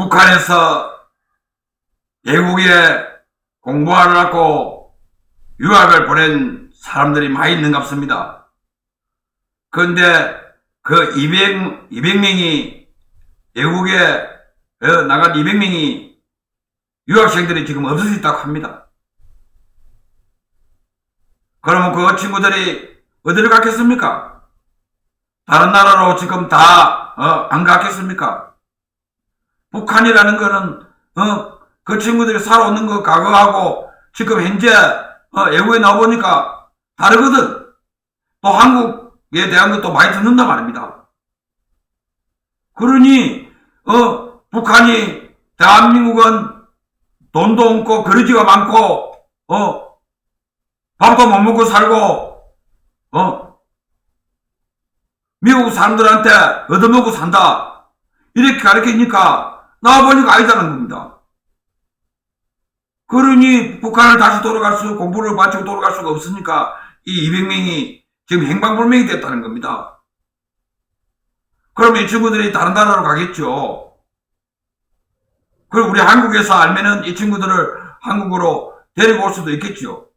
북한에서 외국에 공부하려고 유학을 보낸 사람들이 많이 있는 것 같습니다. 그런데 그 200, 200명이 외국에 어, 나간 200명이 유학생들이 지금 없어졌다고 합니다. 그러면 그 친구들이 어디를 갔겠습니까? 다른 나라로 지금 다, 어, 안 갔겠습니까? 북한이라는 거는, 어, 그 친구들이 살아오는 거 과거하고 지금 현재, 어, 외국에 나오니까 다르거든. 또 한국에 대한 것도 많이 듣는단 말입니다. 그러니, 어, 북한이, 대한민국은 돈도 없고 거리지가 많고, 어, 밥도 못 먹고 살고, 어, 미국 사람들한테 얻어먹고 산다. 이렇게 가르치니까 나와보니까 아니다는 겁니다. 그러니 북한을 다시 돌아갈 수, 공부를 마치고 돌아갈 수가 없으니까 이 200명이 지금 행방불명이 됐다는 겁니다. 그러면 이 친구들이 다른 나라로 가겠죠. 그리고 우리 한국에서 알면은 이 친구들을 한국으로 데리고 올 수도 있겠죠.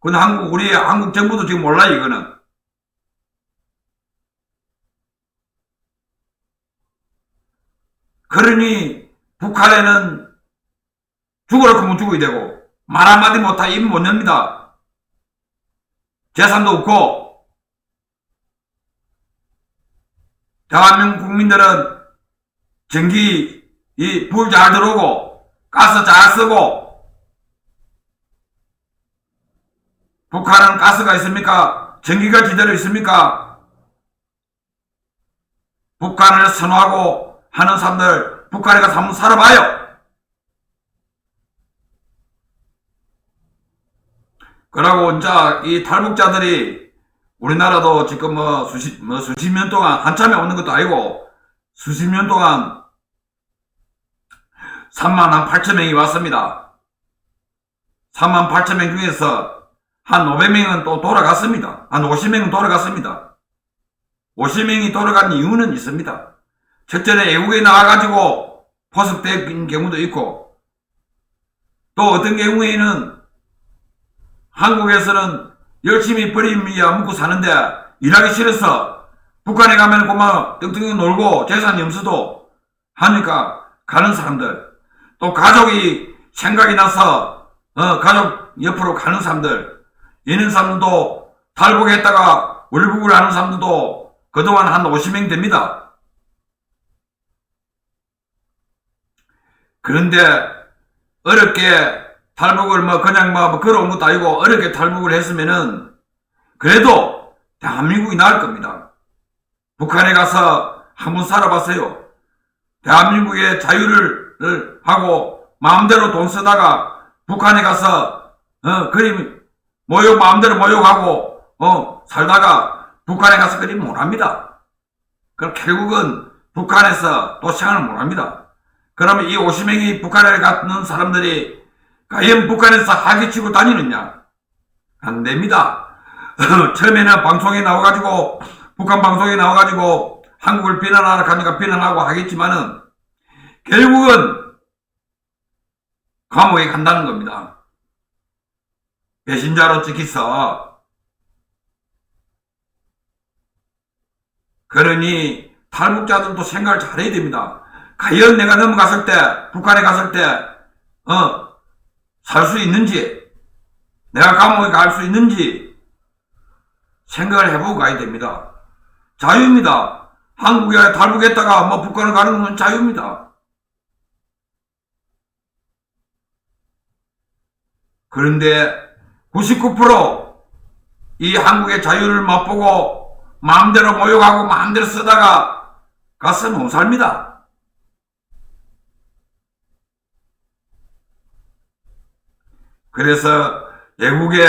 근데 한국, 우리 한국 정부도 지금 몰라요, 이거는. 그러니 북한에는 죽으라 하면 죽어야 되고 말 한마디 못하 입 못 엽니다. 재산도 없고 대한민국 국민들은 전기 이불 잘 들어오고 가스 잘 쓰고 북한은 가스가 있습니까? 전기가 제대로 있습니까? 북한을 선호하고 하는 사람들 북한에 가서 한번 살아봐요. 그러고 이제 이 탈북자들이 우리나라도 지금 뭐 수십 뭐 수십 년 동안 한참에 오는 것도 아니고 수십 년 동안 3만 한 8천 명이 왔습니다. 3만 8천 명 중에서 한 500명은 또 돌아갔습니다. 한 50명은 돌아갔습니다. 50명이 돌아간 이유는 있습니다. 첫째는 외국에 나와가지고 포섭된 경우도 있고, 또 어떤 경우에는 한국에서는 열심히 버림이야 먹고 사는데 일하기 싫어서 북한에 가면 고마 뚱뚱이 놀고 재산이 없어도 하니까 가는 사람들, 또 가족이 생각이 나서 어, 가족 옆으로 가는 사람들, 이런 사람들도 탈북했다가 월북을 하는 사람들도 그동안 한 50명 됩니다. 그런데 어렵게 탈북을 뭐 그냥 뭐 걸어온 것도 아니고 어렵게 탈북을 했으면은 그래도 대한민국이 나을 겁니다. 북한에 가서 한번 살아봤어요. 대한민국의 자유를 하고 마음대로 돈 쓰다가 북한에 가서 어 그림 모욕 마음대로 모욕하고 어 살다가 북한에 가서 그림 못합니다. 그럼 결국은 북한에서 또 생활을 못합니다. 그러면 이 50명이 북한에 가는 사람들이 과연 북한에서 하기치고 다니느냐? 안 됩니다. 처음에는 방송에 나와가지고 북한 방송에 나와가지고 한국을 비난하러 가니까 비난하고 하겠지만은 결국은 감옥에 간다는 겁니다. 배신자로 찍혀서 그러니 탈북자들도 생각을 잘해야 됩니다. 과연 내가 넘어갔을 때 북한에 갔을 때 어 살 수 있는지 내가 감옥에 갈 수 있는지 생각을 해보고 가야 됩니다. 자유입니다. 한국에 탈북했다가 뭐 북한을 가는 건 자유입니다. 그런데 99%이 한국의 자유를 맛보고 마음대로 모욕하고 마음대로 쓰다가 가서 못 삽니다. 그래서 외국에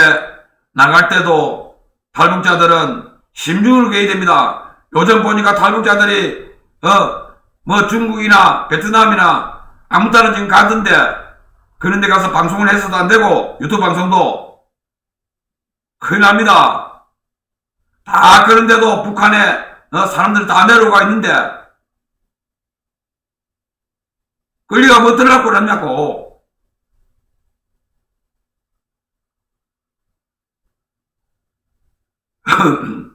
나갈 때도 탈북자들은 심중을 기해야 됩니다. 요즘 보니까 탈북자들이 어 뭐 중국이나 베트남이나 아무 따나 지금 가던데 그런 데 가서 방송을 해서도 안 되고 유튜브 방송도 큰일 납니다. 다 그런데도 북한에 어, 사람들이 다 내려가 있는데 끌려가 뭐 들어갈 거라냐고.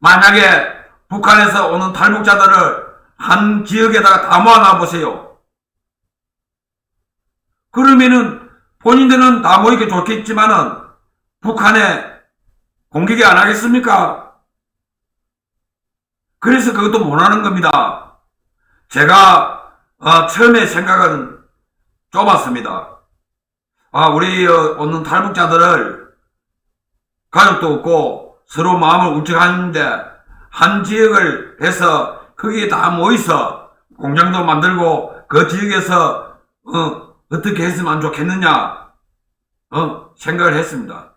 만약에 북한에서 오는 탈북자들을 한 지역에다가 다 모아놔 보세요. 그러면은 본인들은 다 모이게 좋겠지만은 북한에 공격이 안 하겠습니까? 그래서 그것도 못하는 겁니다. 제가 어, 처음에 생각은 좁았습니다. 아, 우리 어, 오는 탈북자들을 가족도 없고 서로 마음을 울적하는데 한 지역을 해서 거기에 다 모여서 공장도 만들고 그 지역에서 어, 어떻게 했으면 좋겠느냐 어, 생각을 했습니다.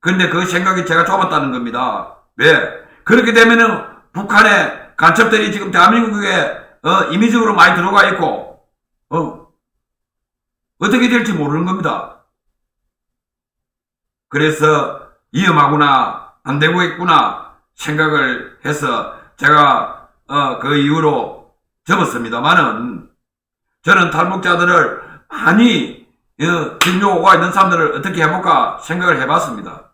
근데 그 생각이 제가 좁았다는 겁니다. 왜? 그렇게 되면은 북한의 간첩들이 지금 대한민국에 어, 임의적으로 많이 들어가 있고 어, 어떻게 될지 모르는 겁니다. 그래서 위험하구나 안 되고있구나 생각을 해서 제가 어, 그 이후로 접었습니다만은 저는 탈북자들을 많이 어, 진료가 있는 사람들을 어떻게 해볼까 생각을 해봤습니다.